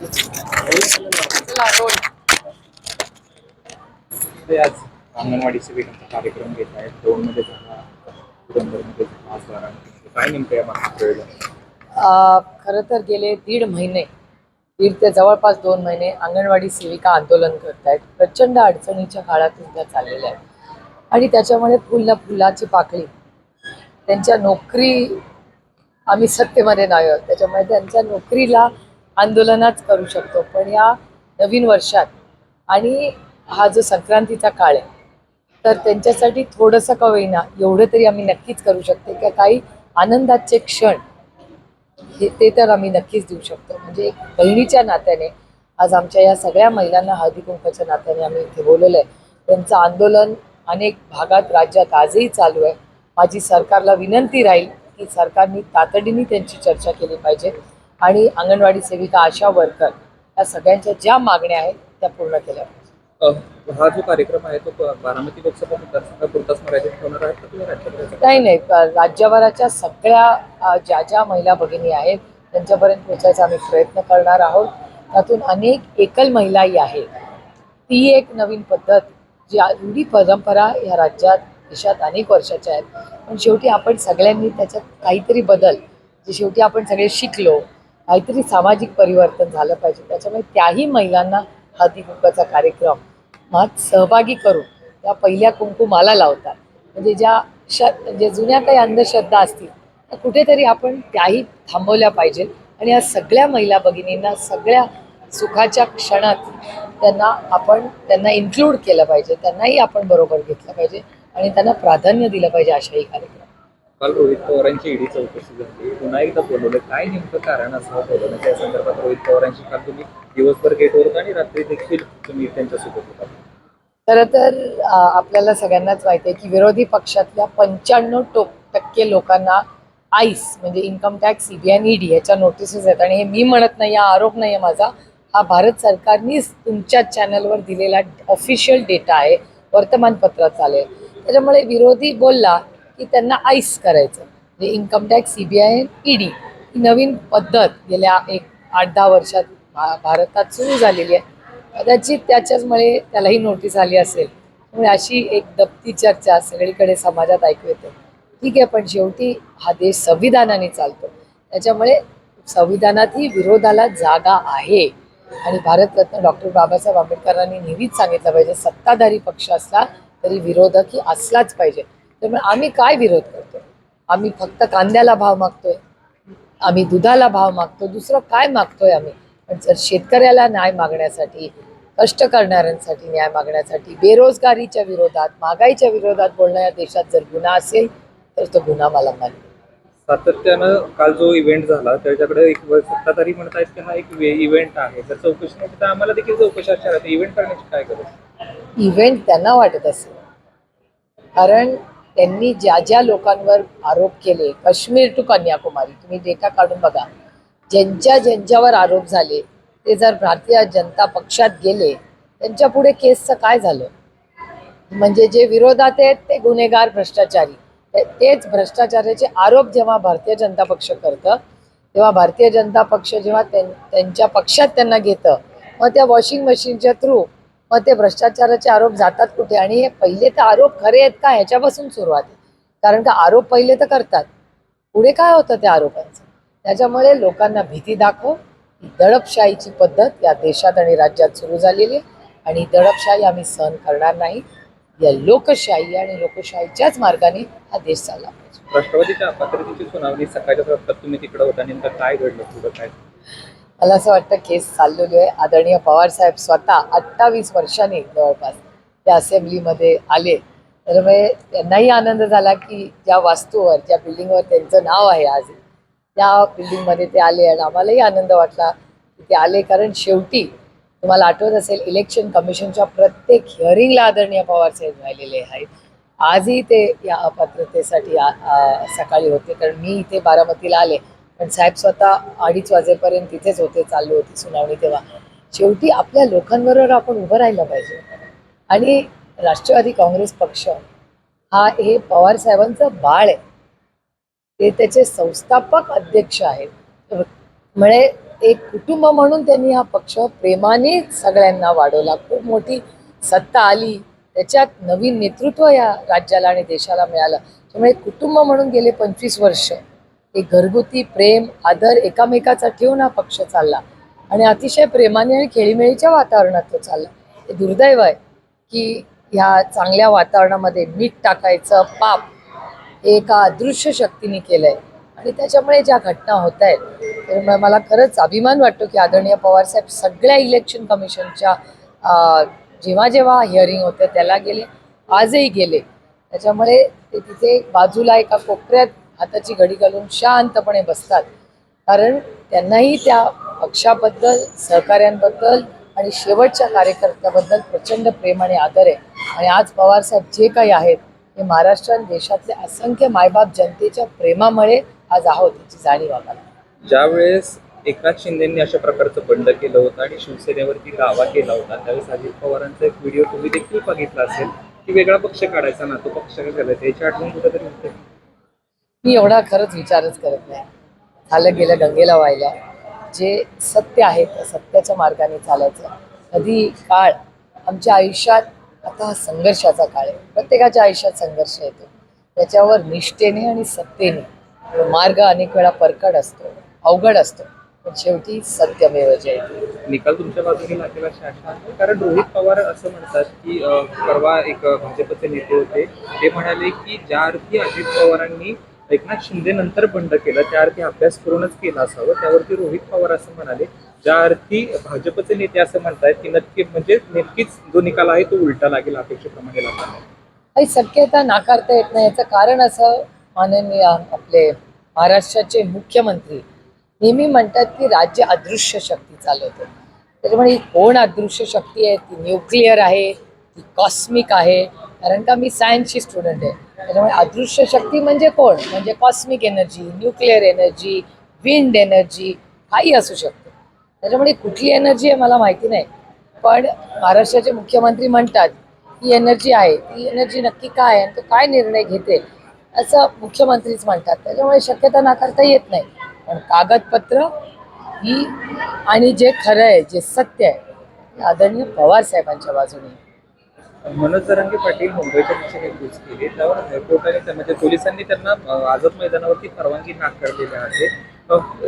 ते आज अंगणवाडीचे सेविकांचा कार्यक्रम घेत आहेत. दोन मध्ये झाला पुरंदरमध्ये झाला आज बारामतीमध्ये. काय नेमकं या खरं तर गेले दीड महिने दीड ते जवळपास दोन महिने अंगणवाडी सेविका आंदोलन करत आहेत. प्रचंड अडचणीच्या काळातून त्या चाललेल्या आहेत. आणि त्याच्यामुळे फुल फुलाची पाकळी त्यांच्या नोकरी आम्ही सत्तेमध्ये नाही आहोत. त्याच्यामुळे त्यांच्या नोकरीला आंदोलनच करू शकतो. पण या नवीन वर्षात आणि हा जो संक्रांतीचा काळ आहे तर त्यांच्यासाठी थोडंसं का होईना एवढं तरी आम्ही नक्कीच करू शकतो. किंवा काही आनंदाचे क्षण हे ते तर आम्ही नक्कीच देऊ शकतो. म्हणजे एक बहिणीच्या नात्याने आज आमच्या या सगळ्या महिलांना हळदी कुंकाच्या नात्याने आम्ही इथे बोलवलं आहे. त्यांचं आंदोलन अनेक भागात राज्यात आजही चालू आहे. माझी सरकारला विनंती राहील की सरकारने तातडीने त्यांची चर्चा केली पाहिजे. आणि अंगणवाडी सेविका आशा वर्कर या सगळ्यांच्या ज्या मागण्या आहेत त्या पूर्ण केल्या पाहिजे. हा जो कार्यक्रम आहे तो बारामती लोकसभा मतदारसंघापुरताच मर्यादित होणार आहे नाही नाही. राज्यभराच्या सगळ्या ज्या ज्या महिला भगिनी आहेत त्यांच्यापर्यंत पोहोचायचा आम्ही प्रयत्न करणार आहोत. त्यातून अनेक एकल महिलाही आहेत. ती एक नवीन पद्धत जी रूढी परंपरा या राज्यात देशात अनेक वर्षाच्या आहेत. पण शेवटी आपण सगळ्यांनी त्याच्यात काहीतरी बदल जे शेवटी आपण सगळे शिकलो काहीतरी सामाजिक परिवर्तन झालं पाहिजे. त्याच्यामुळे त्याही महिलांना हळदी कुंकाचा कार्यक्रम मात सहभागी करून त्या पहिल्या कुंकुमाला लावतात. म्हणजे ज्या श म्हणजे जुन्या काही अंधश्रद्धा असतील त्या कुठेतरी आपण त्याही थांबवल्या पाहिजेत आणि या सगळ्या महिला भगिनींना सगळ्या सुखाच्या क्षणात त्यांना आपण त्यांना इन्क्लूड केलं पाहिजे. त्यांनाही आपण बरोबर घेतलं पाहिजे. आणि त्यांना प्राधान्य दिलं पाहिजे अशाही कार्यक्रम काल रोहित पवारांची ईडी चौकशी झाली. पुन्हा एकदा बोलवलं. काय नेमकं कारण असं बोलवण्याचं या संदर्भात रोहित पवारांशी काल तुम्ही दिवसभर गेटवर होता आणि रात्री देखील तुम्ही त्यांच्यासोबत होता. खरं तर आपल्याला सगळ्यांनाच माहिती आहे की विरोधी पक्षातल्या पंच्याण्णव टो टक्के लोकांना आईस म्हणजे इन्कम टॅक्स सी बी आणि ईडी याच्या नोटिसेस आहेत. आणि हे मी म्हणत नाही हा आरोप नाही आहे माझा. हा भारत सरकारनीच तुमच्या चॅनलवर दिलेला ऑफिशियल डेटा आहे. वर्तमानपत्रात चालेल. त्याच्यामुळे विरोधी बोलला की त्यांना आईस करायचं. म्हणजे income tax C B I ED ही नवीन पद्धत गेल्या एक आठ दहा वर्षात भा- भारतात सुरू झालेली आहे. कदाचित त्याच्याचमुळे त्यालाही नोटीस आली असेल. त्यामुळे अशी एक दप्ती चर्चा सगळीकडे समाजात ऐकू येते. ठीक आहे पण शेवटी हा देश संविधानाने चालतो. त्याच्यामुळे संविधानातही विरोधाला जागा आहे. आणि भारतरत्न डॉक्टर बाबासाहेब आंबेडकरांनी नेहमीच सांगितलं पाहिजे सत्ताधारी पक्ष असला तरी विरोधक ही असलाच पाहिजे. त्यामुळे आम्ही काय विरोध करतो आम्ही फक्त कांद्याला भाव मागतोय. आम्ही दुधाला भाव मागतो दुसरं काय मागतोय आम्ही? पण जर शेतकऱ्याला न्याय मागण्यासाठी कष्ट करणाऱ्यांसाठी न्याय मागण्यासाठी बेरोजगारीच्या विरोधात महागाईच्या विरोधात बोलणं या देशात जर गुन्हा असेल तर तो गुन्हा मला मान्य सातत्यानं काल जो इव्हेंट झाला त्याच्याकडे एक सत्ताधारी म्हणत आहेत की हा एक इव्हेंट आहे. तर चौकशी नाही तर आम्हाला देखील चौकशी इव्हेंट करण्याची काय गरज? इव्हेंट त्यांना वाटत असेल. कारण त्यांनी ज्या ज्या लोकांवर आरोप केले काश्मीर टू कन्याकुमारी तुम्ही डेटा काढून बघा. ज्यांच्या ज्यांच्यावर आरोप झाले ते जर भारतीय जनता पक्षात गेले त्यांच्या पुढे केसचं काय झालं? म्हणजे जे विरोधात आहेत ते गुन्हेगार भ्रष्टाचारी. तेच भ्रष्टाचाराचे आरोप जेव्हा भारतीय जनता पक्ष करतं तेव्हा भारतीय जनता पक्ष जेव्हा त्यां- त्यांच्या पक्षात त्यांना घेतं मग त्या वॉशिंग मशीनच्या थ्रू मग ते भ्रष्टाचाराचे आरोप जातात कुठे? आणि हे पहिले तर आरोप खरे आहेत का? ह्याच्यापासून सुरुवात आहे. कारण का आरोप पहिले तर करतात. पुढे काय होतं त्या आरोपांचं? त्याच्यामुळे लोकांना भीती दाखव. ही दडपशाहीची पद्धत या देशात आणि राज्यात सुरू झालेली आहे. आणि दडपशाही आम्ही सहन करणार नाही. या लोकशाही आणि लोकशाहीच्याच मार्गाने हा देश चालला पाहिजे. राष्ट्रवादीच्या अपात्रतेची सुनावणी सकाळच्या सत्रात तुम्ही तिकडे होता. नेमकं काय घडलं? पुढं काय? मला असं वाटतं केस चाललेली आहे. आदरणीय पवार साहेब स्वतः अठ्ठावीस वर्षांनी जवळपास त्या असेंब्लीमध्ये आले. तर मग त्यांनाही आनंद झाला की ज्या वास्तूवर ज्या बिल्डिंगवर त्यांचं नाव आहे आज त्या बिल्डिंगमध्ये ते आले आणि आम्हालाही आनंद वाटला की ते आले. कारण शेवटी तुम्हाला आठवत असेल इलेक्शन कमिशनच्या प्रत्येक हिअरिंगला आदरणीय पवार साहेब राहिलेले आहेत. आजही ते या अपात्रतेसाठी सकाळी होते. कारण मी इथे बारामतीला आले. पण साहेब स्वतः अडीच वाजेपर्यंत तिथेच होते चालू होती सुनावणी तेव्हा. शेवटी आपल्या लोकांबरोबर आपण उभं राहिलं पाहिजे. आणि राष्ट्रवादी काँग्रेस पक्ष हा हे पवार साहेबांचं बाळ आहे. ते त्याचे संस्थापक अध्यक्ष आहेत. म्हणजे एक कुटुंब म्हणून त्यांनी हा पक्ष प्रेमाने सगळ्यांना वाढवला. खूप मोठी सत्ता आली. त्याच्यात नवीन नेतृत्व या राज्याला आणि देशाला मिळालं. त्यामुळे कुटुंब म्हणून गेले पंचवीस वर्ष. एक घरगुती प्रेम आदर एकामेकाचा ठेवून हा पक्ष चालला. आणि अतिशय प्रेमाने आणि खेळीमेळीच्या वातावरणात तो चालला. हे दुर्दैव आहे की ह्या चांगल्या वातावरणामध्ये मीठ टाकायचं पाप हे एका अदृश्य शक्तीने आहे आणि त्याच्यामुळे ज्या घटना होत आहेत त्यामुळे मला खरंच अभिमान वाटतो की आदरणीय पवारसाहेब सगळ्या इलेक्शन कमिशनच्या जेव्हा जेव्हा हिअरिंग होतं त्याला गेले आजही गेले. त्याच्यामुळे ते तिथे बाजूला एका कोपऱ्यात हाताची घडी घालून शांतपणे बसतात. कारण त्यांनाही त्या पक्षाबद्दल सहकाऱ्यांबद्दल आणि शेवटच्या कार्यकर्त्याबद्दल प्रचंड प्रेम आणि आदर आहे. आणि आज पवारसाहेब जे काही आहेत हे महाराष्ट्र आणि देशातले असंख्य मायबाप जनतेच्या प्रेमामुळे आज आहोत याची जाणीव आम्हाला. ज्यावेळेस एकनाथ शिंदेंनी अशा प्रकारचं बंड केलं होतं आणि शिवसेनेवरती दावा केला होता त्यावेळेस अजित पवारांचा एक व्हिडिओ तुम्ही देखील बघितला असेल की वेगळा पक्ष काढायचा ना तो पक्ष काय त्याची आठवण कुठेतरी होते मी एवढा खरंच विचारच करत नाही. झालं गेलं गंगेला व्हायला जे सत्य आहे त्या सत्याच्या मार्गाने चालायचं. कधी काळ आमच्या आयुष्यात आता हा संघर्षाचा काळ आहे. प्रत्येकाच्या आयुष्यात संघर्ष येतो. त्याच्यावर निष्ठेने आणि सत्तेने मार्ग अनेक वेळा परकड असतो अवघड असतो. पण शेवटी सत्यमेव जयते निकाल तुमच्या बाजूने लागेल अशी कारण रोहित पवार असं म्हणतात की परवा एक भाजपचे नेते होते. ते म्हणाले की ज्या अर्थी अजित पवारांनी एकनाथ शिंदे नंतर बंड केलं त्या अर्थी अभ्यास करूनच केला असावं. त्यावरती रोहित पवार असं म्हणाले ज्या अर्थी भाजपचे नेते असं म्हणतायत की नक्की म्हणजे नक्कीच जो निकाल आहे तो उलटा लागेल अपेक्षेप्रमाणे लागला काही शक्यता नाकारता येत नाही. याचं कारण असं माननीय आपले महाराष्ट्राचे मुख्यमंत्री नेहमी म्हणतात की राज्य अदृश्य शक्ती चालवते. त्याच्यामुळे ही कोण अदृश्य शक्ती आहे? ती न्यूक्लिअर आहे ती कॉस्मिक आहे कारण का मी सायन्सची स्टुडंट आहे. त्याच्यामुळे अदृश्य शक्ती म्हणजे कोण? म्हणजे cosmic energy nuclear energy wind energy काही असू शकते. त्याच्यामुळे कुठली एनर्जी आहे मला माहिती नाही. पण महाराष्ट्राचे मुख्यमंत्री म्हणतात ही एनर्जी आहे. ती एनर्जी नक्की काय आहे? आणि तो काय निर्णय घेते? असं मुख्यमंत्रीच म्हणतात. त्याच्यामुळे शक्यता नाकारता येत नाही. पण कागदपत्र ही आणि जे खरं आहे जे सत्य आहे आदरणीय पवार साहेबांच्या बाजूने मनोज तरंगे पाटील मुंबईच्या दिशेने कूच केली. त्यावर हायकोर्टाने म्हणजे पोलिसांनी त्यांना आझाद मैदानावरती परवानगी नाकारलेली आहे.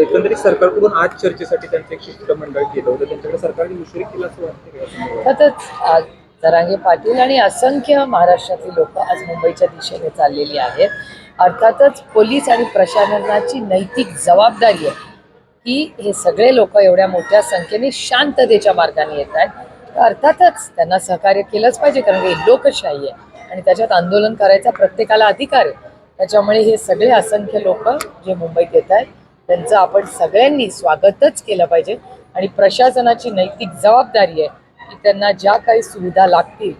एकंदरीत सरकारकडून आज चर्चेसाठी त्यांचं एक शिष्टमंडळ केलं होतं. त्यांच्याकडे सरकारने उशीर केला असं वाटतं का? आज पाटील आणि असंख्य महाराष्ट्रातील लोक आज मुंबईच्या दिशेने चाललेली आहेत. अर्थातच पोलीस आणि प्रशासनाची नैतिक जबाबदारी आहे. की हे सगळे लोक एवढ्या मोठ्या संख्येने शांततेच्या मार्गाने येत आहेत. अर्थातच त्यांना सहकार्य केलंच पाहिजे कारण की ही लोकशाही आहे. आणि त्याच्यात आंदोलन करायचा प्रत्येकाला अधिकार आहे. त्याच्यामुळे हे सगळे असंख्य लोक जे मुंबईत येत आहेत त्यांचं आपण सगळ्यांनी स्वागतच केलं पाहिजे. आणि प्रशासनाची नैतिक जबाबदारी आहे की त्यांना ज्या काही सुविधा लागतील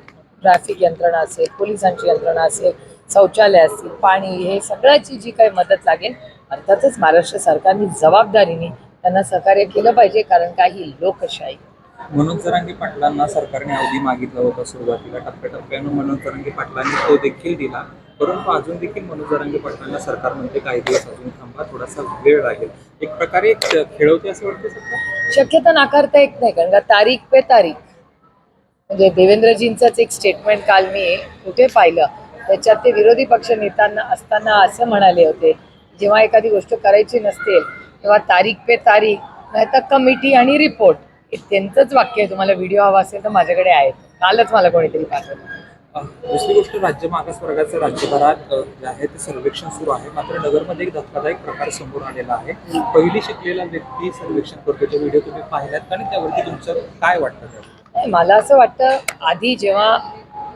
ट्रॅफिक यंत्रणा असेल पोलिसांची यंत्रणा असेल शौचालय असतील पाणी हे सगळ्याची जी काही मदत लागेल अर्थातच महाराष्ट्र सरकारने जबाबदारीने त्यांना सहकार्य केलं पाहिजे कारण काही लोकशाही मनोज जरांगे पाटलांना सरकारने अवधी मागितला होता सुरुवातीला टप्प्याटप्प्यानं मनोज जरांगे पाटलांनी तो देखील दिला. परंतु अजून देखील मनोज जरांगे पाटलांना सरकार म्हणते काही दिवस अजून थांबा थोडासा वेळ लागेल. एक प्रकारे खेळवते असं वाटतं सरकार शक्यता नाकारता येत नाही कारण का तारीख पे तारीख. म्हणजे देवेंद्रजींचंच एक स्टेटमेंट काल मी कुठे पाहिलं त्याच्यात ते विरोधी पक्ष नेत्यांना असताना असं म्हणाले होते जेव्हा एखादी गोष्ट करायची नसते तेव्हा तारीख पे तारीख नाही तर कमिटी आणि रिपोर्ट त्यांचंच वाक्य आहे तुम्हाला व्हिडिओ हवा असेल तर माझ्याकडे आहेत कालच मला कोणीतरी पाठवलं. दुसरी गोष्ट राज्य मागास वर्गाचं राज्यभरात जे आहे ते सर्वेक्षण सुरू आहे. मात्र नगरमध्ये एक धक्कादायक प्रकार समोर आलेला आहे. पहिली शिकलेला व्यक्ती सर्वेक्षण करतो तो व्हिडिओ तुम्ही पाहिलात. आणि त्यावरती तुमचं काय वाटतं मला असं वाटतं आधी जेव्हा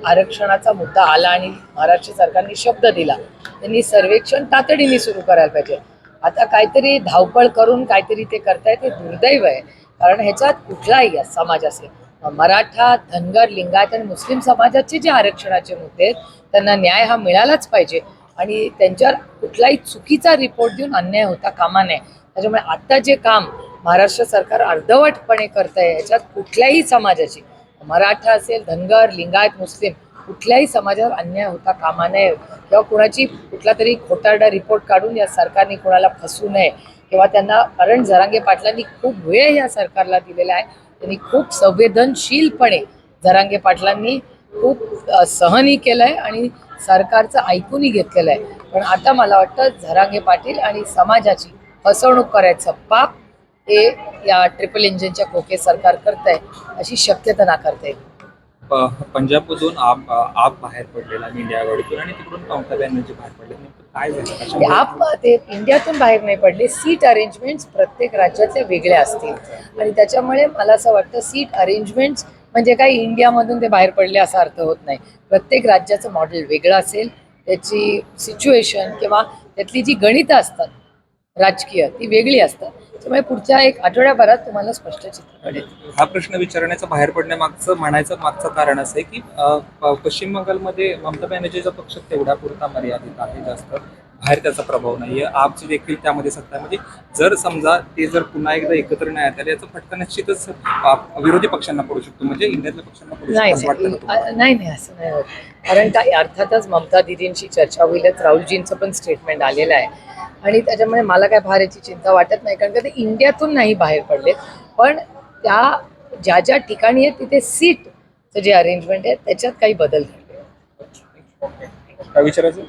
आरक्षणाचा मुद्दा आला आणि महाराष्ट्र सरकारने शब्द दिला त्यांनी सर्वेक्षण तातडीने सुरू करायला पाहिजे. आता काहीतरी धावपळ करून काहीतरी ते करतायत ते दुर्दैव आहे. कारण ह्याच्यात कुठलाही समाज असेल. मराठा धनगर लिंगायत आणि मुस्लिम समाजाचे जे आरक्षणाचे मुद्दे आहेत त्यांना न्याय हा मिळालाच पाहिजे. आणि त्यांच्यावर कुठलाही चुकीचा रिपोर्ट देऊन अन्याय होता कामा नये. त्याच्यामुळे आता जे काम महाराष्ट्र सरकार अर्धवटपणे करत आहे याच्यात कुठल्याही समाजाची मराठा असेल धनगर लिंगायत मुस्लिम कुठल्याही समाजावर अन्याय होता कामा नये. किंवा कुणाची कुठला तरी खोटारडा रिपोर्ट काढून या सरकारने कुणाला फसू नये. किंवा त्यांना कारण झरांगे पाटलांनी खूप वेळ या सरकारला दिलेला आहे. त्यांनी खूप संवेदनशीलपणे झरांगे पाटलांनी खूप सहनही केलं आहे आणि सरकारचं ऐकूनही घेतलेलं आहे. पण आता मला वाटतं झरांगे पाटील आणि समाजाची फसवणूक करायचं पाप हे या ट्रिपल इंजिनच्या खोके सरकार करत आहे अशी शक्यता नाकारता येईल पंजाबमधून आप आप बाहेर पडलेला इंडिया आणि तिकडून ममता बॅनर्जी बाहेर पडले. काय झालं? आप ते इंडियातून बाहेर नाही पडले. सीट अरेंजमेंट्स प्रत्येक राज्यातल्या वेगळ्या असतील. आणि त्याच्यामुळे मला असं वाटतं सीट अरेंजमेंट्स म्हणजे काही इंडियामधून ते बाहेर पडले असा अर्थ होत नाही. प्रत्येक राज्याचं मॉडेल वेगळं असेल. त्याची सिच्युएशन किंवा त्यातली जी गणितं असतात राजकीय ती वेगळी असतात. त्यामुळे पुढच्या एक आठवड्याभरात तुम्हाला स्पष्ट चित्र कळेल. हा प्रश्न विचारण्याचं बाहेर पडण्यामागचं म्हणायचं मागचं कारण असं आहे की पश्चिम बंगालमध्ये ममता बॅनर्जीचा पक्ष तेवढ्या पुरता मर्यादित आहे जास्त. बाहेर त्याचा प्रभाव नाहीये. आपची देखील त्यामध्ये सत्ता आहे. म्हणजे जर समजा ते जर पुन्हा एकदा एकत्र नाही आले याचा फटका निश्चितच विरोधी पक्षांना पडू शकतो. म्हणजे इंडियातल्या पक्षांना पडू नाही शकतो नाही नाही नाही असं नाही होत. कारण काय अर्थातच ममता दिदींशी चर्चा होईलच. राहुलजींचं पण स्टेटमेंट आलेलं आहे. आणि त्याच्यामुळे मला काय फार याची चिंता वाटत नाही. कारण का ते इंडियातून नाही बाहेर पडले पण त्या ज्या ज्या ठिकाणी आहे तिथे सीटचं जे अरेंजमेंट आहे त्याच्यात काही बदल घडले काय विचारायचं?